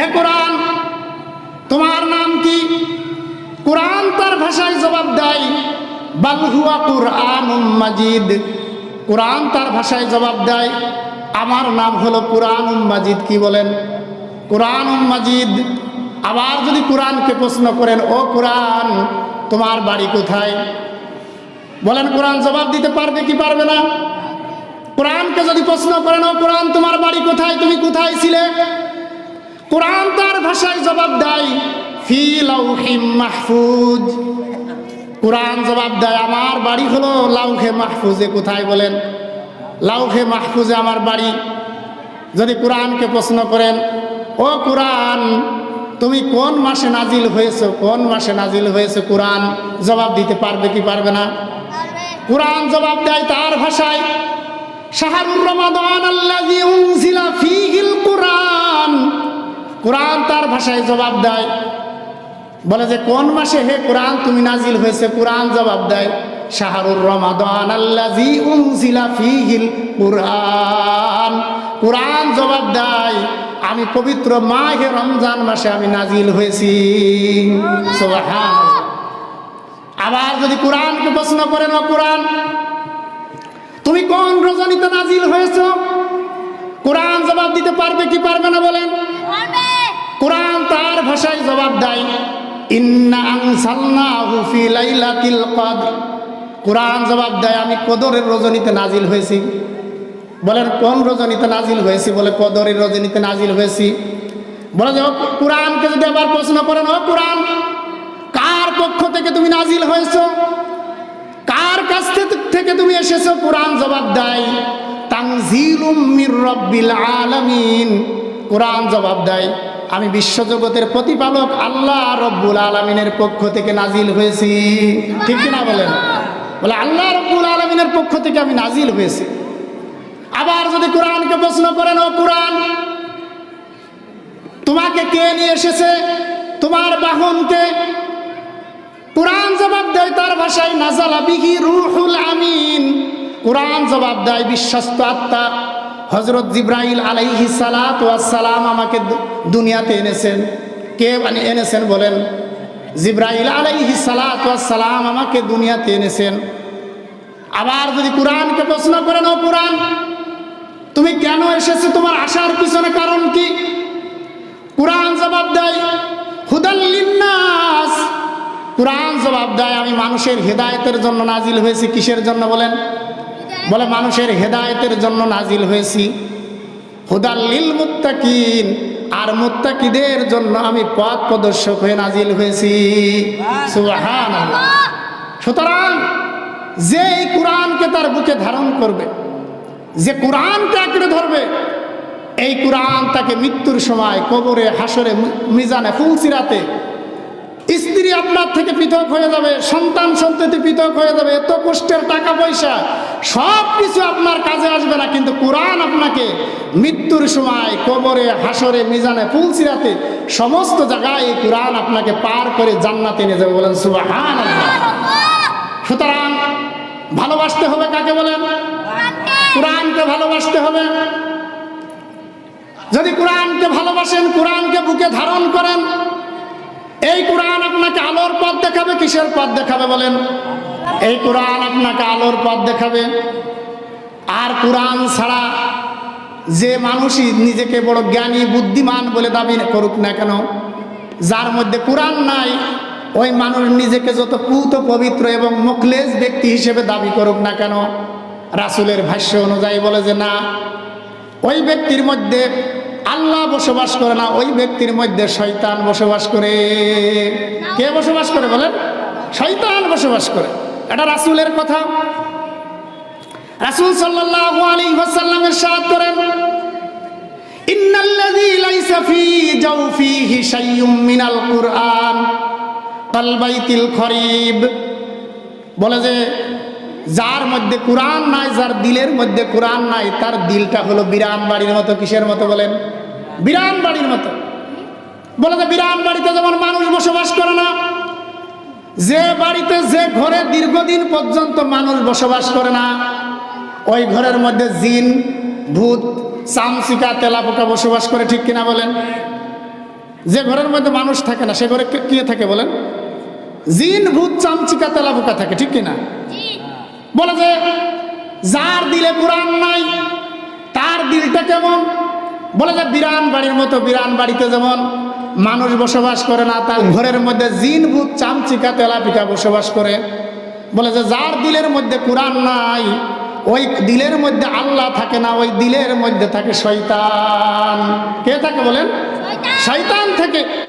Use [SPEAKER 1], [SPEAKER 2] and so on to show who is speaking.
[SPEAKER 1] হে কোরআন, তোমার নাম কি? কোরআন তার ভাষায় জবাব দেয় বালহুয়া কুরআন মাজিদ। কোরআন তার ভাষায় জবাব দেয়, আমার নাম হলো কোরআন মাজিদ, কি বলেন? কোরআন মাজিদ, আবার যদি কোরআনকে প্রশ্ন করেন, ও কোরআন, তোমার বাড়ি কোথায়? বলেন, কোরআন জবাব দিতে পারবে কি পারবে না? কোরআনকে যদি প্রশ্ন করেন, ও কোরআন, তোমার বাড়ি কোথায়? তুমি কোথায় ছিলে? কোরআন তার ভাষায় জবাব দেয় মাহফুজ। কোরআন জবাব দেয়, আমার বাড়ি হলো লাউখে মাহফুজে। কোথায় বলেন? লাউখে মাহফুজে আমার বাড়ি। যদি কোরআনকে প্রশ্ন করেন, ও কোরআন, তুমি কোন মাসে নাজিল হয়েছে? কোন মাসে নাজিল হয়েছে? কোরআন জবাব দিতে পারবে কি পারবে না? কোরআন জবাব দেয় তার ভাষায়, শাহরুর রমাদান ফীহিল কুরআন। কোরআন তার ভাষায় জবাব দেয়। বলে যে, কোন মাসে হে কোরআন তুমি নাজিল হয়েছে? কোরআন জবাব দেয়, শাহরুর রমাদান উনজিলা কুরআন। কোরআন জবাব দেয়, আমি পবিত্র মাহে রমজান মাসে আমি নাজিল হয়েছি। আবার যদি কোরআনকে প্রশ্ন করেন, ও কোরআন, তুমি কোন রজনীতে নাজিল হয়েছ? কোরআন জবাব দিতে পারবে কি পারবে না বলেন? কোরআন তার ভাষায় জবাব দেয় কোরআন জবাব দেয়, আমি কদরের রজনীতে নাজিল হয়েছি। বলেন, কোন রজনীতে নাজিল হয়েছি? বলে, কদরের রজনীতে নাজিল হয়েছি। বলে, যে কোরআনকে যদি আবার প্রশ্ন করেন, ও কোরআন, কার পক্ষ থেকে তুমি নাজিল হয়েছো? কার কাছ থেকে- তুমি এসেছ? কোরআন জবাব দেয় মির রব্বিল আলামিন। কোরআন জবাব দেয় আমি বিশ্বজগতের প্রতিপালক আল্লাহ রব্বুল আলমিনের পক্ষ থেকে নাজিল হয়েছি। ঠিক কিনা বলেন? বলে, আল্লাহ রব্বুল আলমিনের পক্ষ থেকে আমি নাজিল হয়েছি। আবার যদি কোরআনকে প্রশ্ন করেন, ও কোরআন, তোমাকে কে নিয়ে এসেছে? তোমার বাহনকে? কোরআন জবাব দেয়, তার ভাষায় নাজালা বিহি রুহুল আমিন। কোরআন জবাব দেয়, বিশ্বস্ত আত্মা। হজরত জিব্রাইল আলাইহি সালাম আমাকে দুনিয়াতে এনেছেন। কে মানে এনেছেন বলেন? জিব্রাইল আলাইহি সালাম আমাকে দুনিয়াতে এনেছেন। আবার যদি কোরআনকে প্রশ্ন করেন, ও কোরআন, তুমি কেন এসেছ? তোমার আসার পিছনে কারণ কি? কোরআন জবাব দেয় হুদাল্লিন্নাস কোরআন জবাব দেয়, আমি মানুষের হেদায়তের জন্য নাজিল হয়েছি। কিসের জন্য বলেন? বলে মানুষের হেদায়েতের জন্য নাজিল হয়েছি। হুদাল্লিল মুত্তাকিন আর মুত্তাকিদের জন্য আমি পথ প্রদর্শক হয়ে নাজিল হয়েছি। সুতরাং যে এই কোরআনকে তার বুকে ধারণ করবে যে কোরআনকে আঁকড়ে ধরবে এই কোরআন তাকে মৃত্যুর সময় কবরে হাসরে মিজানে ফুলসিরাতে স্ত্রী আপনার থেকে পৃথক হয়ে যাবে সন্তান সন্ততি পৃথক হয়ে যাবে এত কষ্টের টাকা পয়সা সব কিছু আপনার কাজে আসবে না, কিন্তু কোরআন আপনাকে মৃত্যুর সময় কবরে হাসরে মিজানে, ফুলসিরাতে সমস্ত জায়গায় এই কোরআন আপনাকে পার করে জান্নাতে নিয়ে যাবে বলেন সুবাহান সুতরাং ভালোবাসতে হবে কাকে বলেন? কোরআনকে ভালোবাসতে হবে। যদি কোরআনকে ভালোবাসেন, কোরআনকে বুকে ধারণ করেন, এই কোরআন আপনাকে আলোর পথ দেখাবে, কিসের পথ দেখাবে বলেন? এই কোরআন আপনাকে আলোর পথ দেখাবে। আর কোরআন ছাড়া যে মানুষই নিজেকে বড় জ্ঞানী, বুদ্ধিমান বলে দাবি করুক না কেন, যার মধ্যে কোরআন নাই, ওই মানুষ নিজেকে যত পুত পবিত্র এবং মুখলেস ব্যক্তি হিসেবে দাবি করুক না কেন, রাসুলের ভাষ্য অনুযায়ী বলে যে না, ওই ব্যক্তির মধ্যে আল্লাহ বসবাস করে না, ওই ব্যক্তির মধ্যে শয়তান বসবাস করে। কে বসবাস করে বলেন? শয়তান বসবাস করে। এটা রাসুলের কথা। রাসুল সাল্লাল্লাহু আলাইহি ওয়াসাল্লামের সাথ করেন ইন্নাল্লাযী লাইসা ফী জাওফিহি শাইয়ুম মিনাল কুরআন কালবাইতিল খরিব। বলে যে, যার মধ্যে কোরআন নাই, যার দিলের মধ্যে কোরআন নাই, তার দিলটা হলো বিরান বাড়ির মতো। কিসের মতো বলেন? বিরান বাড়ির মতো। বলে যে, বিরান বাড়িতে যেমন মানুষ বসবাস করে না যে বাড়িতে যে ঘরে দীর্ঘদিন পর্যন্ত মানুষ বসবাস করে না, ওই ঘরের মধ্যে জিন, ভূত চামচিকা তেলাপোকা বসবাস করে, ঠিক কিনা বলেন? যে ঘরের মধ্যে মানুষ থাকে না, সে ঘরে কে- থাকে বলেন? জিন, ভূত চামচিকা তেলা, পোকা থাকে, ঠিক কিনা? বলে যে, যার দিলে কোরআন নাই, তার দিলটা কেমন? বলে যে, বিরান বাড়ির মতো, বিরান বাড়িতে যেমন মানুষ বসবাস করে না তার ঘরের মধ্যে জিন ভূত চামচিকা তেলাপিকা বসবাস করে। বলে যে যার দিলের মধ্যে কোরআন নাই ওই দিলের মধ্যে আল্লাহ থাকে না ওই দিলের মধ্যে থাকে শৈতান কে থাকে বলেন? শয়তান থাকে।